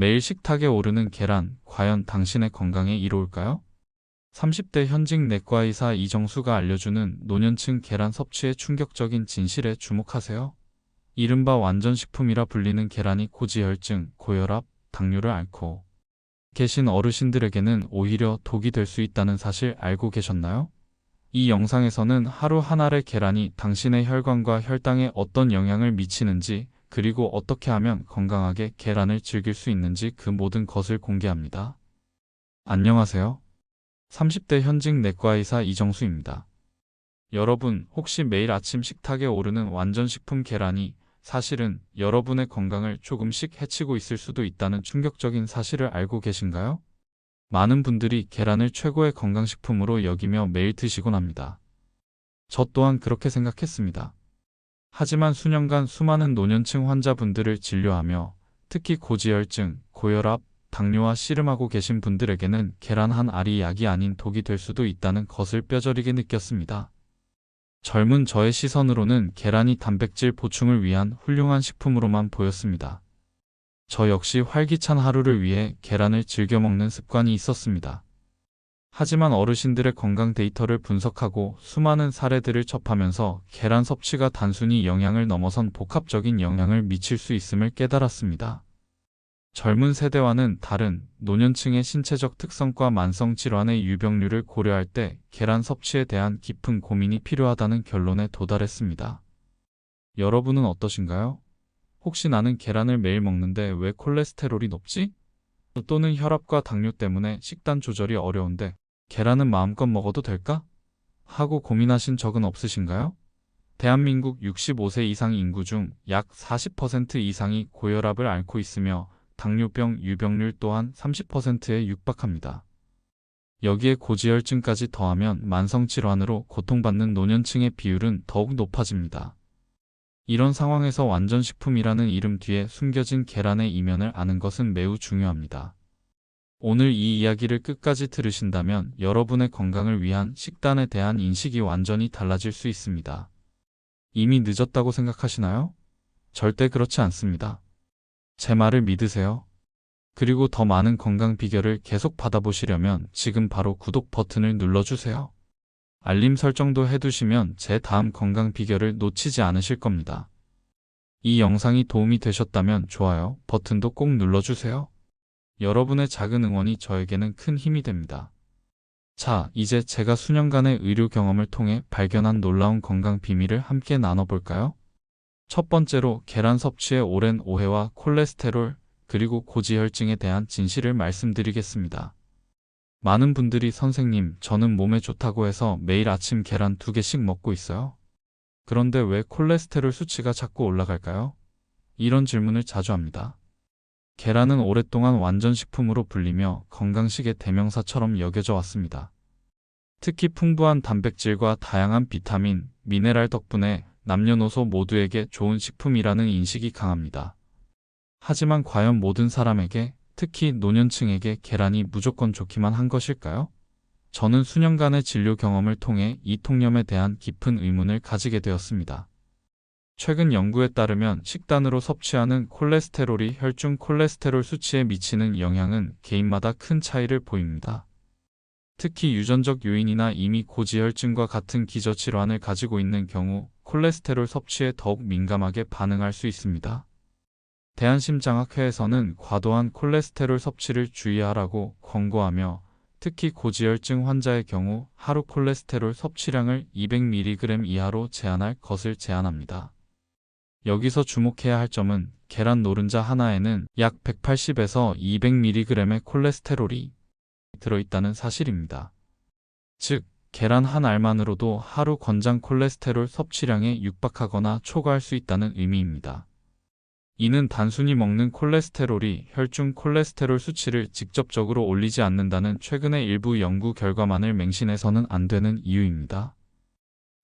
매일 식탁에 오르는 계란, 과연 당신의 건강에 이로울까요? 30대 현직 내과의사 이정수가 알려주는 노년층 계란 섭취의 충격적인 진실에 주목하세요. 이른바 완전식품이라 불리는 계란이 고지혈증, 고혈압, 당뇨를 앓고 계신 어르신들에게는 오히려 독이 될 수 있다는 사실 알고 계셨나요? 이 영상에서는 하루 한 알의 계란이 당신의 혈관과 혈당에 어떤 영향을 미치는지 그리고 어떻게 하면 건강하게 계란을 즐길 수 있는지 그 모든 것을 공개합니다. 안녕하세요. 30대 현직 내과의사 이정수입니다. 여러분, 혹시 매일 아침 식탁에 오르는 완전식품 계란이 사실은 여러분의 건강을 조금씩 해치고 있을 수도 있다는 충격적인 사실을 알고 계신가요? 많은 분들이 계란을 최고의 건강식품으로 여기며 매일 드시곤 합니다. 저 또한 그렇게 생각했습니다. 하지만 수년간 수많은 노년층 환자분들을 진료하며 특히 고지혈증, 고혈압, 당뇨와 씨름하고 계신 분들에게는 계란 한 알이 약이 아닌 독이 될 수도 있다는 것을 뼈저리게 느꼈습니다. 젊은 저의 시선으로는 계란이 단백질 보충을 위한 훌륭한 식품으로만 보였습니다. 저 역시 활기찬 하루를 위해 계란을 즐겨 먹는 습관이 있었습니다. 하지만 어르신들의 건강 데이터를 분석하고 수많은 사례들을 접하면서 계란 섭취가 단순히 영양을 넘어선 복합적인 영향을 미칠 수 있음을 깨달았습니다. 젊은 세대와는 다른 노년층의 신체적 특성과 만성 질환의 유병률을 고려할 때 계란 섭취에 대한 깊은 고민이 필요하다는 결론에 도달했습니다. 여러분은 어떠신가요? 혹시 나는 계란을 매일 먹는데 왜 콜레스테롤이 높지? 또는 혈압과 당뇨 때문에 식단 조절이 어려운데 계란은 마음껏 먹어도 될까? 하고 고민하신 적은 없으신가요? 대한민국 65세 이상 인구 중 약 40% 이상이 고혈압을 앓고 있으며 당뇨병 유병률 또한 30%에 육박합니다. 여기에 고지혈증까지 더하면 만성 질환으로 고통받는 노년층의 비율은 더욱 높아집니다. 이런 상황에서 완전식품이라는 이름 뒤에 숨겨진 계란의 이면을 아는 것은 매우 중요합니다. 오늘 이 이야기를 끝까지 들으신다면 여러분의 건강을 위한 식단에 대한 인식이 완전히 달라질 수 있습니다. 이미 늦었다고 생각하시나요? 절대 그렇지 않습니다. 제 말을 믿으세요. 그리고 더 많은 건강 비결을 계속 받아보시려면 지금 바로 구독 버튼을 눌러주세요. 알림 설정도 해두시면 제 다음 건강 비결을 놓치지 않으실 겁니다. 이 영상이 도움이 되셨다면 좋아요 버튼도 꼭 눌러주세요. 여러분의 작은 응원이 저에게는 큰 힘이 됩니다. 자, 이제 제가 수년간의 의료 경험을 통해 발견한 놀라운 건강 비밀을 함께 나눠볼까요? 첫 번째로 계란 섭취의 오랜 오해와 콜레스테롤, 그리고 고지혈증에 대한 진실을 말씀드리겠습니다. 많은 분들이 선생님, 저는 몸에 좋다고 해서 매일 아침 계란 두 개씩 먹고 있어요. 그런데 왜 콜레스테롤 수치가 자꾸 올라갈까요? 이런 질문을 자주 합니다. 계란은 오랫동안 완전식품으로 불리며 건강식의 대명사처럼 여겨져 왔습니다. 특히 풍부한 단백질과 다양한 비타민, 미네랄 덕분에 남녀노소 모두에게 좋은 식품이라는 인식이 강합니다. 하지만 과연 모든 사람에게, 특히 노년층에게 계란이 무조건 좋기만 한 것일까요? 저는 수년간의 진료 경험을 통해 이 통념에 대한 깊은 의문을 가지게 되었습니다. 최근 연구에 따르면 식단으로 섭취하는 콜레스테롤이 혈중 콜레스테롤 수치에 미치는 영향은 개인마다 큰 차이를 보입니다. 특히 유전적 요인이나 이미 고지혈증과 같은 기저질환을 가지고 있는 경우 콜레스테롤 섭취에 더욱 민감하게 반응할 수 있습니다. 대한심장학회에서는 과도한 콜레스테롤 섭취를 주의하라고 권고하며 특히 고지혈증 환자의 경우 하루 콜레스테롤 섭취량을 200mg 이하로 제한할 것을 제안합니다. 여기서 주목해야 할 점은 계란 노른자 하나에는 약 180에서 200mg의 콜레스테롤이 들어있다는 사실입니다. 즉, 계란 한 알만으로도 하루 권장 콜레스테롤 섭취량에 육박하거나 초과할 수 있다는 의미입니다. 이는 단순히 먹는 콜레스테롤이 혈중 콜레스테롤 수치를 직접적으로 올리지 않는다는 최근의 일부 연구 결과만을 맹신해서는 안 되는 이유입니다.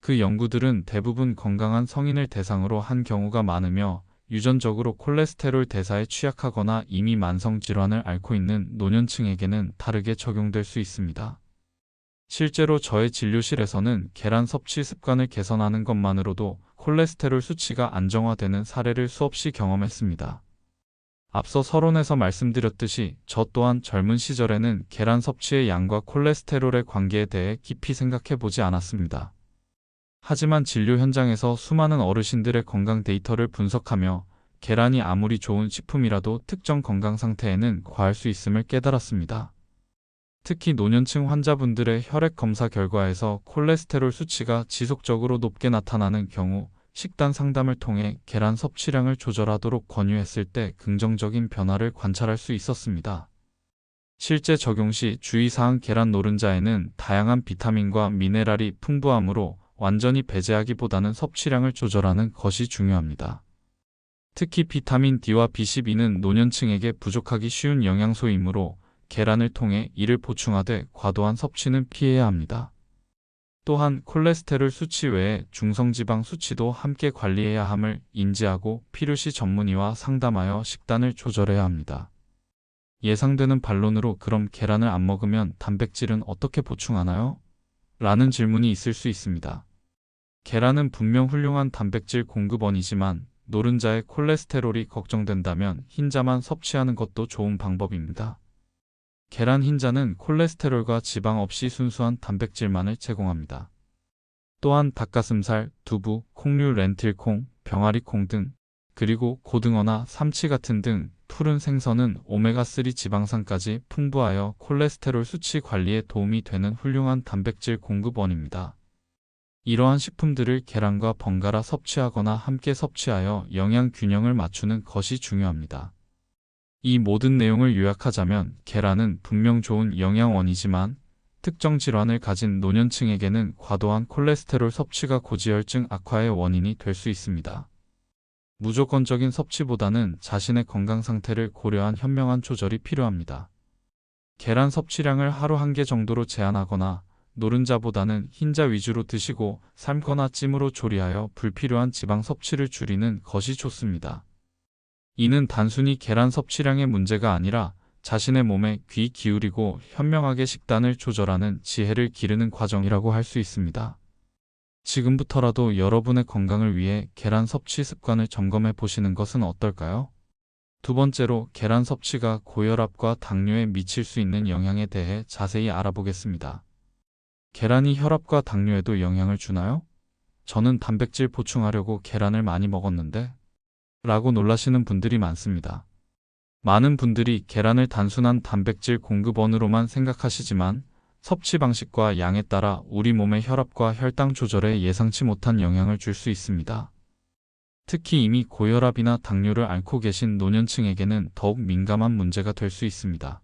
그 연구들은 대부분 건강한 성인을 대상으로 한 경우가 많으며 유전적으로 콜레스테롤 대사에 취약하거나 이미 만성 질환을 앓고 있는 노년층에게는 다르게 적용될 수 있습니다. 실제로 저의 진료실에서는 계란 섭취 습관을 개선하는 것만으로도 콜레스테롤 수치가 안정화되는 사례를 수없이 경험했습니다. 앞서 서론에서 말씀드렸듯이 저 또한 젊은 시절에는 계란 섭취의 양과 콜레스테롤의 관계에 대해 깊이 생각해 보지 않았습니다. 하지만 진료 현장에서 수많은 어르신들의 건강 데이터를 분석하며 계란이 아무리 좋은 식품이라도 특정 건강 상태에는 과할 수 있음을 깨달았습니다. 특히 노년층 환자분들의 혈액 검사 결과에서 콜레스테롤 수치가 지속적으로 높게 나타나는 경우 식단 상담을 통해 계란 섭취량을 조절하도록 권유했을 때 긍정적인 변화를 관찰할 수 있었습니다. 실제 적용 시 주의사항 계란 노른자에는 다양한 비타민과 미네랄이 풍부하므로 완전히 배제하기보다는 섭취량을 조절하는 것이 중요합니다. 특히 비타민 D와 B12는 노년층에게 부족하기 쉬운 영양소이므로 계란을 통해 이를 보충하되 과도한 섭취는 피해야 합니다. 또한 콜레스테롤 수치 외에 중성지방 수치도 함께 관리해야 함을 인지하고 필요시 전문의와 상담하여 식단을 조절해야 합니다. 예상되는 반론으로 그럼 계란을 안 먹으면 단백질은 어떻게 보충하나요? 라는 질문이 있을 수 있습니다. 계란은 분명 훌륭한 단백질 공급원이지만 노른자의 콜레스테롤이 걱정된다면 흰자만 섭취하는 것도 좋은 방법입니다. 계란 흰자는 콜레스테롤과 지방 없이 순수한 단백질만을 제공합니다. 또한 닭가슴살, 두부, 콩류, 렌틸콩, 병아리콩 등 그리고 고등어나 삼치 같은 등 푸른 생선은 오메가3 지방산까지 풍부하여 콜레스테롤 수치 관리에 도움이 되는 훌륭한 단백질 공급원입니다. 이러한 식품들을 계란과 번갈아 섭취하거나 함께 섭취하여 영양 균형을 맞추는 것이 중요합니다. 이 모든 내용을 요약하자면 계란은 분명 좋은 영양원이지만 특정 질환을 가진 노년층에게는 과도한 콜레스테롤 섭취가 고지혈증 악화의 원인이 될 수 있습니다. 무조건적인 섭취보다는 자신의 건강 상태를 고려한 현명한 조절이 필요합니다. 계란 섭취량을 하루 한 개 정도로 제한하거나 노른자보다는 흰자 위주로 드시고 삶거나 찜으로 조리하여 불필요한 지방 섭취를 줄이는 것이 좋습니다. 이는 단순히 계란 섭취량의 문제가 아니라 자신의 몸에 귀 기울이고 현명하게 식단을 조절하는 지혜를 기르는 과정이라고 할 수 있습니다. 지금부터라도 여러분의 건강을 위해 계란 섭취 습관을 점검해 보시는 것은 어떨까요? 두 번째로 계란 섭취가 고혈압과 당뇨에 미칠 수 있는 영향에 대해 자세히 알아보겠습니다. 계란이 혈압과 당뇨에도 영향을 주나요? 저는 단백질 보충하려고 계란을 많이 먹었는데 라고 놀라시는 분들이 많습니다. 많은 분들이 계란을 단순한 단백질 공급원으로만 생각하시지만 섭취 방식과 양에 따라 우리 몸의 혈압과 혈당 조절에 예상치 못한 영향을 줄 수 있습니다. 특히 이미 고혈압이나 당뇨를 앓고 계신 노년층에게는 더욱 민감한 문제가 될 수 있습니다.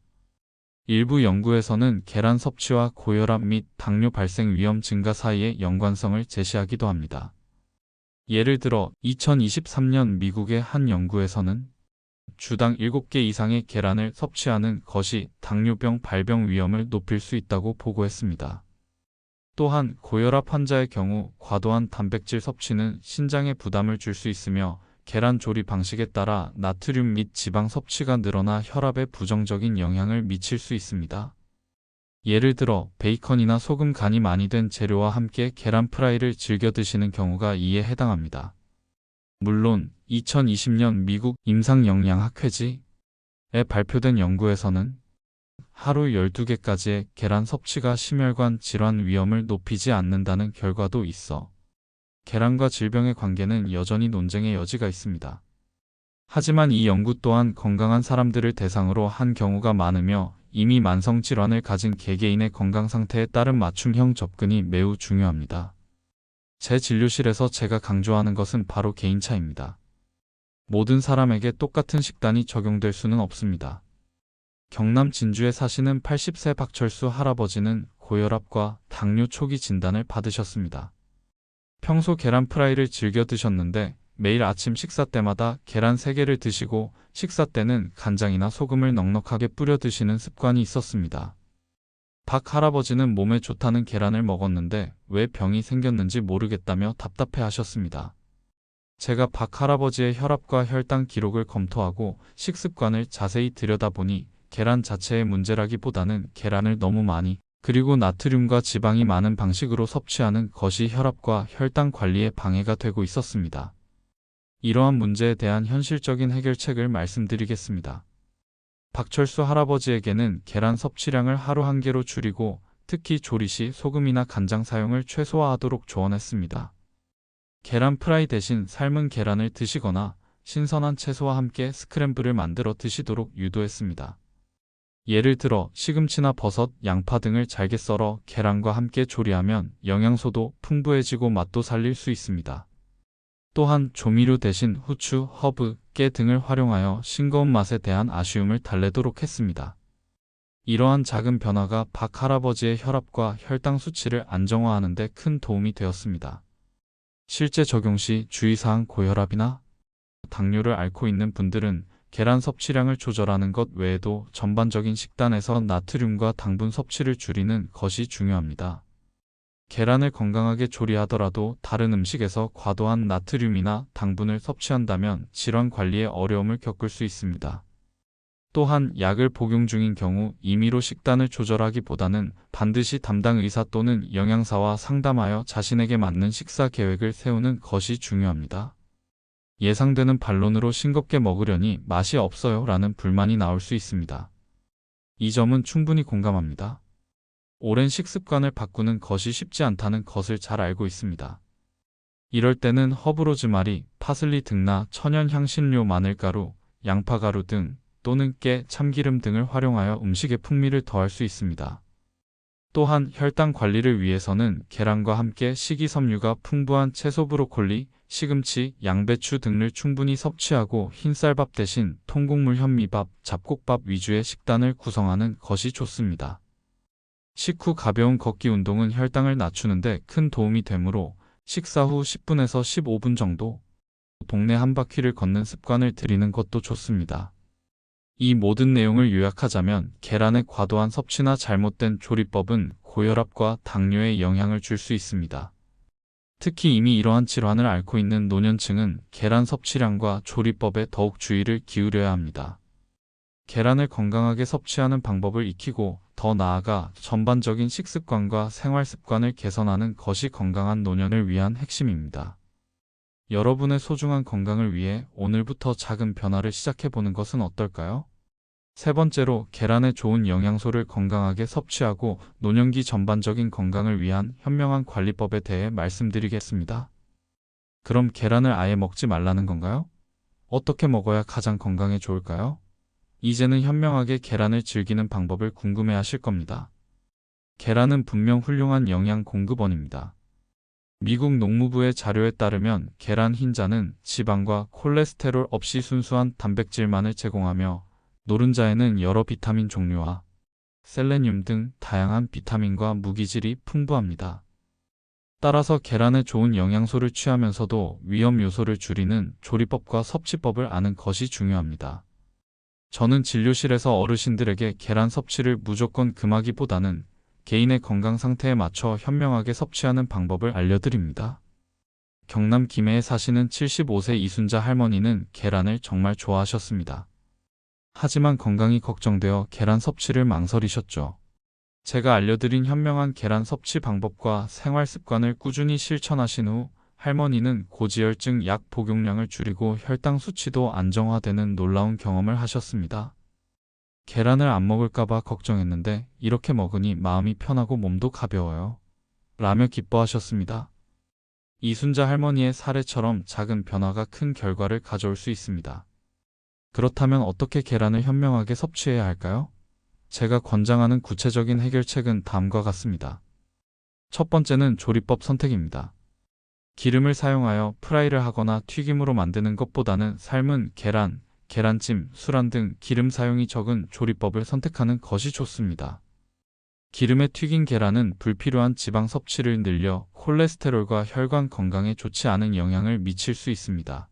일부 연구에서는 계란 섭취와 고혈압 및 당뇨 발생 위험 증가 사이의 연관성을 제시하기도 합니다. 예를 들어 2023년 미국의 한 연구에서는 주당 7개 이상의 계란을 섭취하는 것이 당뇨병 발병 위험을 높일 수 있다고 보고했습니다. 또한 고혈압 환자의 경우 과도한 단백질 섭취는 신장에 부담을 줄 수 있으며 계란 조리 방식에 따라 나트륨 및 지방 섭취가 늘어나 혈압에 부정적인 영향을 미칠 수 있습니다. 예를 들어 베이컨이나 소금 간이 많이 된 재료와 함께 계란 프라이를 즐겨 드시는 경우가 이에 해당합니다. 물론 2020년 미국 임상영양학회지에 발표된 연구에서는 하루 12개까지의 계란 섭취가 심혈관 질환 위험을 높이지 않는다는 결과도 있어 계란과 질병의 관계는 여전히 논쟁의 여지가 있습니다. 하지만 이 연구 또한 건강한 사람들을 대상으로 한 경우가 많으며 이미 만성 질환을 가진 개개인의 건강 상태에 따른 맞춤형 접근이 매우 중요합니다. 제 진료실에서 제가 강조하는 것은 바로 개인차입니다. 모든 사람에게 똑같은 식단이 적용될 수는 없습니다. 경남 진주에 사시는 80세 박철수 할아버지는 고혈압과 당뇨 초기 진단을 받으셨습니다. 평소 계란 프라이를 즐겨 드셨는데 매일 아침 식사 때마다 계란 3개를 드시고 식사 때는 간장이나 소금을 넉넉하게 뿌려 드시는 습관이 있었습니다. 박 할아버지는 몸에 좋다는 계란을 먹었는데 왜 병이 생겼는지 모르겠다며 답답해 하셨습니다. 제가 박 할아버지의 혈압과 혈당 기록을 검토하고 식습관을 자세히 들여다보니 계란 자체의 문제라기보다는 계란을 너무 많이 그리고 나트륨과 지방이 많은 방식으로 섭취하는 것이 혈압과 혈당 관리에 방해가 되고 있었습니다. 이러한 문제에 대한 현실적인 해결책을 말씀드리겠습니다. 박철수 할아버지에게는 계란 섭취량을 하루 한 개로 줄이고 특히 조리 시 소금이나 간장 사용을 최소화하도록 조언했습니다. 계란 프라이 대신 삶은 계란을 드시거나 신선한 채소와 함께 스크램블을 만들어 드시도록 유도했습니다. 예를 들어 시금치나 버섯, 양파 등을 잘게 썰어 계란과 함께 조리하면 영양소도 풍부해지고 맛도 살릴 수 있습니다. 또한 조미료 대신 후추, 허브, 깨 등을 활용하여 싱거운 맛에 대한 아쉬움을 달래도록 했습니다. 이러한 작은 변화가 박 할아버지의 혈압과 혈당 수치를 안정화하는 데 큰 도움이 되었습니다. 실제 적용 시 주의사항 고혈압이나 당뇨를 앓고 있는 분들은 계란 섭취량을 조절하는 것 외에도 전반적인 식단에서 나트륨과 당분 섭취를 줄이는 것이 중요합니다. 계란을 건강하게 조리하더라도 다른 음식에서 과도한 나트륨이나 당분을 섭취한다면 질환 관리에 어려움을 겪을 수 있습니다. 또한 약을 복용 중인 경우 임의로 식단을 조절하기보다는 반드시 담당 의사 또는 영양사와 상담하여 자신에게 맞는 식사 계획을 세우는 것이 중요합니다. 예상되는 반론으로 싱겁게 먹으려니 맛이 없어요 라는 불만이 나올 수 있습니다. 이 점은 충분히 공감합니다. 오랜 식습관을 바꾸는 것이 쉽지 않다는 것을 잘 알고 있습니다. 이럴 때는 허브 로즈마리, 파슬리 등나 천연 향신료 마늘가루, 양파가루 등 또는 깨, 참기름 등을 활용하여 음식의 풍미를 더할 수 있습니다. 또한 혈당 관리를 위해서는 계란과 함께 식이섬유가 풍부한 채소 브로콜리, 시금치, 양배추 등을 충분히 섭취하고 흰쌀밥 대신 통곡물 현미밥, 잡곡밥 위주의 식단을 구성하는 것이 좋습니다. 식후 가벼운 걷기 운동은 혈당을 낮추는데 큰 도움이 되므로 식사 후 10분에서 15분 정도 동네 한 바퀴를 걷는 습관을 들이는 것도 좋습니다. 이 모든 내용을 요약하자면 계란의 과도한 섭취나 잘못된 조리법은 고혈압과 당뇨에 영향을 줄 수 있습니다. 특히 이미 이러한 질환을 앓고 있는 노년층은 계란 섭취량과 조리법에 더욱 주의를 기울여야 합니다. 계란을 건강하게 섭취하는 방법을 익히고 더 나아가 전반적인 식습관과 생활 습관을 개선하는 것이 건강한 노년을 위한 핵심입니다. 여러분의 소중한 건강을 위해 오늘부터 작은 변화를 시작해보는 것은 어떨까요? 세 번째로 계란의 좋은 영양소를 건강하게 섭취하고 노년기 전반적인 건강을 위한 현명한 관리법에 대해 말씀드리겠습니다. 그럼 계란을 아예 먹지 말라는 건가요? 어떻게 먹어야 가장 건강에 좋을까요? 이제는 현명하게 계란을 즐기는 방법을 궁금해 하실 겁니다. 계란은 분명 훌륭한 영양 공급원입니다. 미국 농무부의 자료에 따르면 계란 흰자는 지방과 콜레스테롤 없이 순수한 단백질만을 제공하며 노른자에는 여러 비타민 종류와 셀레늄 등 다양한 비타민과 무기질이 풍부합니다. 따라서 계란의 좋은 영양소를 취하면서도 위험 요소를 줄이는 조리법과 섭취법을 아는 것이 중요합니다. 저는 진료실에서 어르신들에게 계란 섭취를 무조건 금하기보다는 개인의 건강 상태에 맞춰 현명하게 섭취하는 방법을 알려드립니다. 경남 김해에 사시는 75세 이순자 할머니는 계란을 정말 좋아하셨습니다. 하지만 건강이 걱정되어 계란 섭취를 망설이셨죠. 제가 알려드린 현명한 계란 섭취 방법과 생활 습관을 꾸준히 실천하신 후 할머니는 고지혈증 약 복용량을 줄이고 혈당 수치도 안정화되는 놀라운 경험을 하셨습니다. 계란을 안 먹을까봐 걱정했는데 이렇게 먹으니 마음이 편하고 몸도 가벼워요. 라며 기뻐하셨습니다. 이순자 할머니의 사례처럼 작은 변화가 큰 결과를 가져올 수 있습니다. 그렇다면 어떻게 계란을 현명하게 섭취해야 할까요? 제가 권장하는 구체적인 해결책은 다음과 같습니다. 첫 번째는 조리법 선택입니다. 기름을 사용하여 프라이를 하거나 튀김으로 만드는 것보다는 삶은 계란, 계란찜, 수란 등 기름 사용이 적은 조리법을 선택하는 것이 좋습니다. 기름에 튀긴 계란은 불필요한 지방 섭취를 늘려 콜레스테롤과 혈관 건강에 좋지 않은 영향을 미칠 수 있습니다.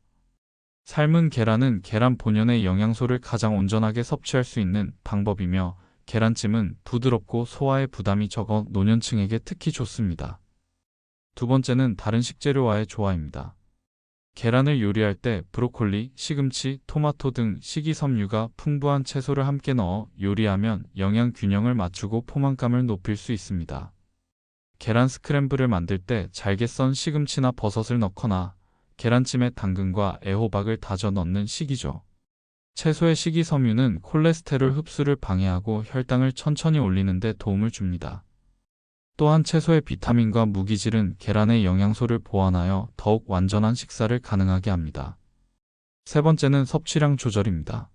삶은 계란은 계란 본연의 영양소를 가장 온전하게 섭취할 수 있는 방법이며 계란찜은 부드럽고 소화에 부담이 적어 노년층에게 특히 좋습니다. 두 번째는 다른 식재료와의 조화입니다. 계란을 요리할 때 브로콜리, 시금치, 토마토 등 식이섬유가 풍부한 채소를 함께 넣어 요리하면 영양 균형을 맞추고 포만감을 높일 수 있습니다. 계란 스크램블을 만들 때 잘게 썬 시금치나 버섯을 넣거나 계란찜에 당근과 애호박을 다져 넣는 식이죠. 채소의 식이섬유는 콜레스테롤 흡수를 방해하고 혈당을 천천히 올리는 데 도움을 줍니다. 또한 채소의 비타민과 무기질은 계란의 영양소를 보완하여 더욱 완전한 식사를 가능하게 합니다. 세 번째는 섭취량 조절입니다.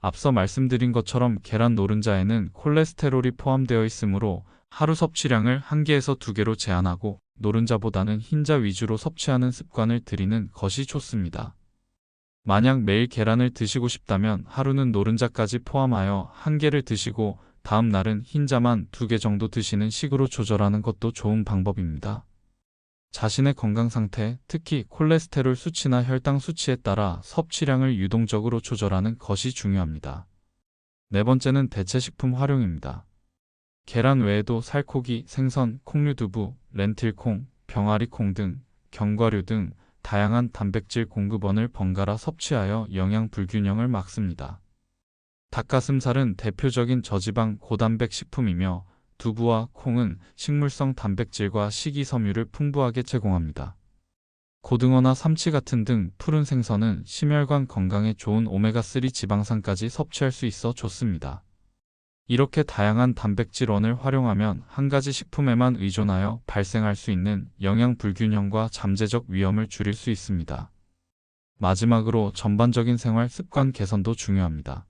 앞서 말씀드린 것처럼 계란 노른자에는 콜레스테롤이 포함되어 있으므로 하루 섭취량을 1개에서 2개로 제한하고 노른자보다는 흰자 위주로 섭취하는 습관을 들이는 것이 좋습니다. 만약 매일 계란을 드시고 싶다면 하루는 노른자까지 포함하여 1개를 드시고 다음 날은 흰자만 2개 정도 드시는 식으로 조절하는 것도 좋은 방법입니다. 자신의 건강 상태, 특히 콜레스테롤 수치나 혈당 수치에 따라 섭취량을 유동적으로 조절하는 것이 중요합니다. 네 번째는 대체식품 활용입니다. 계란 외에도 살코기, 생선, 콩류두부, 렌틸콩, 병아리콩 등 견과류 등 다양한 단백질 공급원을 번갈아 섭취하여 영양 불균형을 막습니다. 닭가슴살은 대표적인 저지방 고단백 식품이며 두부와 콩은 식물성 단백질과 식이섬유를 풍부하게 제공합니다. 고등어나 삼치 같은 등 푸른 생선은 심혈관 건강에 좋은 오메가3 지방산까지 섭취할 수 있어 좋습니다. 이렇게 다양한 단백질원을 활용하면 한 가지 식품에만 의존하여 발생할 수 있는 영양 불균형과 잠재적 위험을 줄일 수 있습니다. 마지막으로 전반적인 생활 습관 개선도 중요합니다.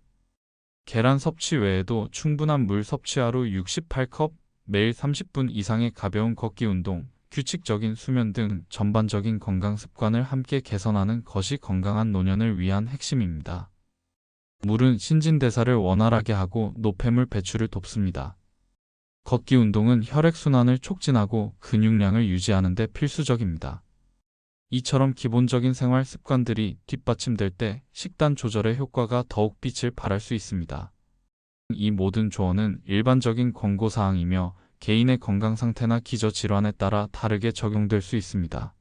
계란 섭취 외에도 충분한 물 섭취 하루 68컵, 매일 30분 이상의 가벼운 걷기 운동, 규칙적인 수면 등 전반적인 건강 습관을 함께 개선하는 것이 건강한 노년을 위한 핵심입니다. 물은 신진대사를 원활하게 하고 노폐물 배출을 돕습니다. 걷기 운동은 혈액순환을 촉진하고 근육량을 유지하는 데 필수적입니다. 이처럼 기본적인 생활 습관들이 뒷받침될 때 식단 조절의 효과가 더욱 빛을 발할 수 있습니다. 이 모든 조언은 일반적인 권고사항이며 개인의 건강 상태나 기저 질환에 따라 다르게 적용될 수 있습니다.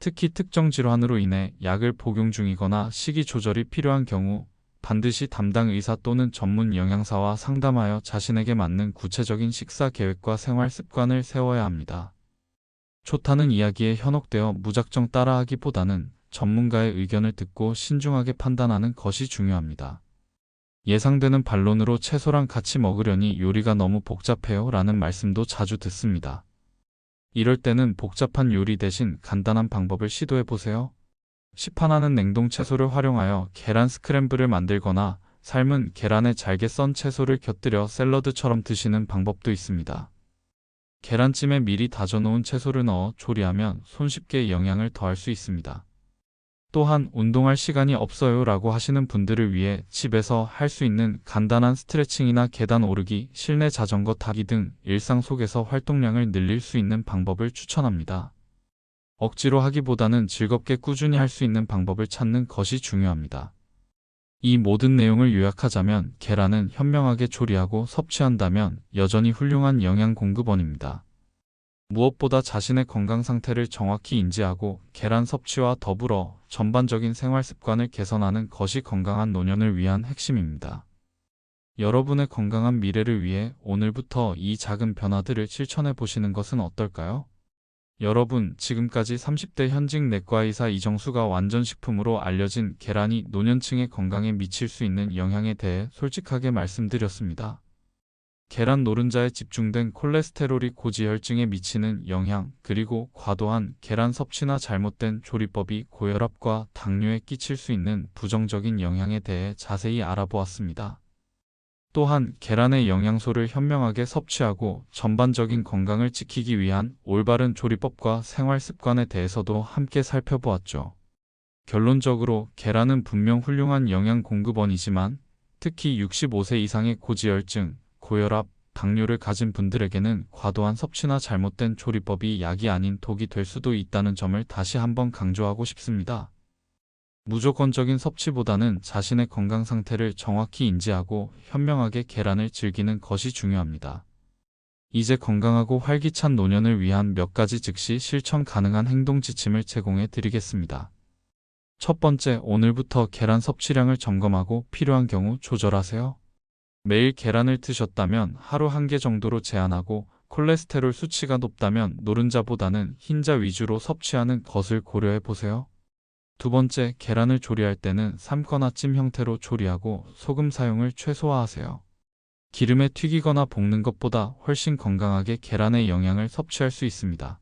특히 특정 질환으로 인해 약을 복용 중이거나 식이 조절이 필요한 경우 반드시 담당 의사 또는 전문 영양사와 상담하여 자신에게 맞는 구체적인 식사 계획과 생활 습관을 세워야 합니다. 좋다는 이야기에 현혹되어 무작정 따라하기보다는 전문가의 의견을 듣고 신중하게 판단하는 것이 중요합니다. 예상되는 반론으로 채소랑 같이 먹으려니 요리가 너무 복잡해요 라는 말씀도 자주 듣습니다. 이럴 때는 복잡한 요리 대신 간단한 방법을 시도해 보세요. 시판하는 냉동 채소를 활용하여 계란 스크램블을 만들거나 삶은 계란에 잘게 썬 채소를 곁들여 샐러드처럼 드시는 방법도 있습니다. 계란찜에 미리 다져놓은 채소를 넣어 조리하면 손쉽게 영양을 더할 수 있습니다. 또한 운동할 시간이 없어요 라고 하시는 분들을 위해 집에서 할 수 있는 간단한 스트레칭이나 계단 오르기, 실내 자전거 타기 등 일상 속에서 활동량을 늘릴 수 있는 방법을 추천합니다. 억지로 하기보다는 즐겁게 꾸준히 할 수 있는 방법을 찾는 것이 중요합니다. 이 모든 내용을 요약하자면 계란은 현명하게 조리하고 섭취한다면 여전히 훌륭한 영양 공급원입니다. 무엇보다 자신의 건강 상태를 정확히 인지하고 계란 섭취와 더불어 전반적인 생활 습관을 개선하는 것이 건강한 노년을 위한 핵심입니다. 여러분의 건강한 미래를 위해 오늘부터 이 작은 변화들을 실천해 보시는 것은 어떨까요? 여러분, 지금까지 30대 현직 내과의사 이정수가 완전식품으로 알려진 계란이 노년층의 건강에 미칠 수 있는 영향에 대해 솔직하게 말씀드렸습니다. 계란 노른자에 집중된 콜레스테롤이 고지혈증에 미치는 영향, 그리고 과도한 계란 섭취나 잘못된 조리법이 고혈압과 당뇨에 끼칠 수 있는 부정적인 영향에 대해 자세히 알아보았습니다. 또한 계란의 영양소를 현명하게 섭취하고 전반적인 건강을 지키기 위한 올바른 조리법과 생활 습관에 대해서도 함께 살펴보았죠. 결론적으로 계란은 분명 훌륭한 영양 공급원이지만 특히 65세 이상의 고지혈증, 고혈압, 당뇨를 가진 분들에게는 과도한 섭취나 잘못된 조리법이 약이 아닌 독이 될 수도 있다는 점을 다시 한번 강조하고 싶습니다. 무조건적인 섭취보다는 자신의 건강 상태를 정확히 인지하고 현명하게 계란을 즐기는 것이 중요합니다. 이제 건강하고 활기찬 노년을 위한 몇 가지 즉시 실천 가능한 행동 지침을 제공해 드리겠습니다. 첫 번째, 오늘부터 계란 섭취량을 점검하고 필요한 경우 조절하세요. 매일 계란을 드셨다면 하루 한 개 정도로 제한하고 콜레스테롤 수치가 높다면 노른자보다는 흰자 위주로 섭취하는 것을 고려해 보세요. 두 번째, 계란을 조리할 때는 삶거나 찜 형태로 조리하고 소금 사용을 최소화하세요. 기름에 튀기거나 볶는 것보다 훨씬 건강하게 계란의 영양을 섭취할 수 있습니다.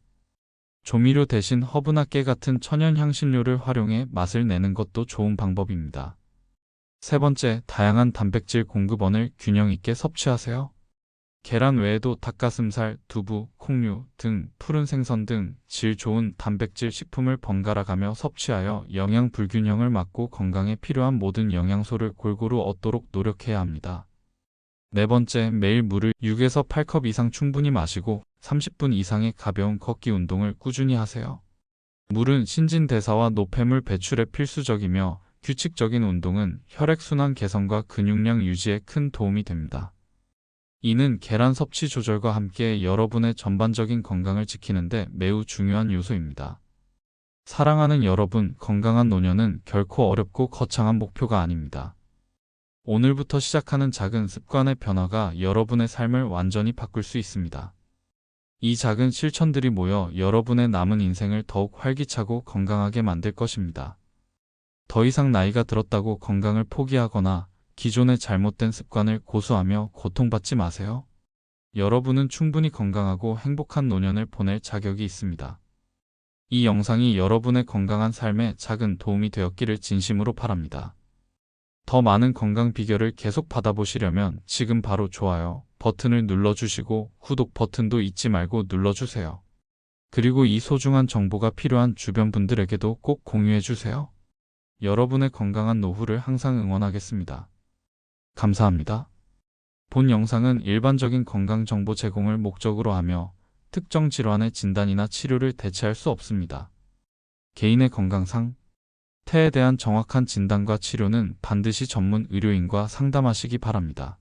조미료 대신 허브나 깨 같은 천연 향신료를 활용해 맛을 내는 것도 좋은 방법입니다. 세 번째, 다양한 단백질 공급원을 균형 있게 섭취하세요. 계란 외에도 닭가슴살, 두부, 콩류 등 푸른 생선 등 질 좋은 단백질 식품을 번갈아 가며 섭취하여 영양 불균형을 막고 건강에 필요한 모든 영양소를 골고루 얻도록 노력해야 합니다. 네 번째, 매일 물을 6에서 8컵 이상 충분히 마시고 30분 이상의 가벼운 걷기 운동을 꾸준히 하세요. 물은 신진대사와 노폐물 배출에 필수적이며 규칙적인 운동은 혈액순환 개선과 근육량 유지에 큰 도움이 됩니다. 이는 계란 섭취 조절과 함께 여러분의 전반적인 건강을 지키는데 매우 중요한 요소입니다. 사랑하는 여러분, 건강한 노년은 결코 어렵고 거창한 목표가 아닙니다. 오늘부터 시작하는 작은 습관의 변화가 여러분의 삶을 완전히 바꿀 수 있습니다. 이 작은 실천들이 모여 여러분의 남은 인생을 더욱 활기차고 건강하게 만들 것입니다. 더 이상 나이가 들었다고 건강을 포기하거나 기존의 잘못된 습관을 고수하며 고통받지 마세요. 여러분은 충분히 건강하고 행복한 노년을 보낼 자격이 있습니다. 이 영상이 여러분의 건강한 삶에 작은 도움이 되었기를 진심으로 바랍니다. 더 많은 건강 비결을 계속 받아보시려면 지금 바로 좋아요 버튼을 눌러주시고 구독 버튼도 잊지 말고 눌러주세요. 그리고 이 소중한 정보가 필요한 주변 분들에게도 꼭 공유해주세요. 여러분의 건강한 노후를 항상 응원하겠습니다. 감사합니다. 본 영상은 일반적인 건강 정보 제공을 목적으로 하며 특정 질환의 진단이나 치료를 대체할 수 없습니다. 개인의 건강상 태에 대한 정확한 진단과 치료는 반드시 전문 의료인과 상담하시기 바랍니다.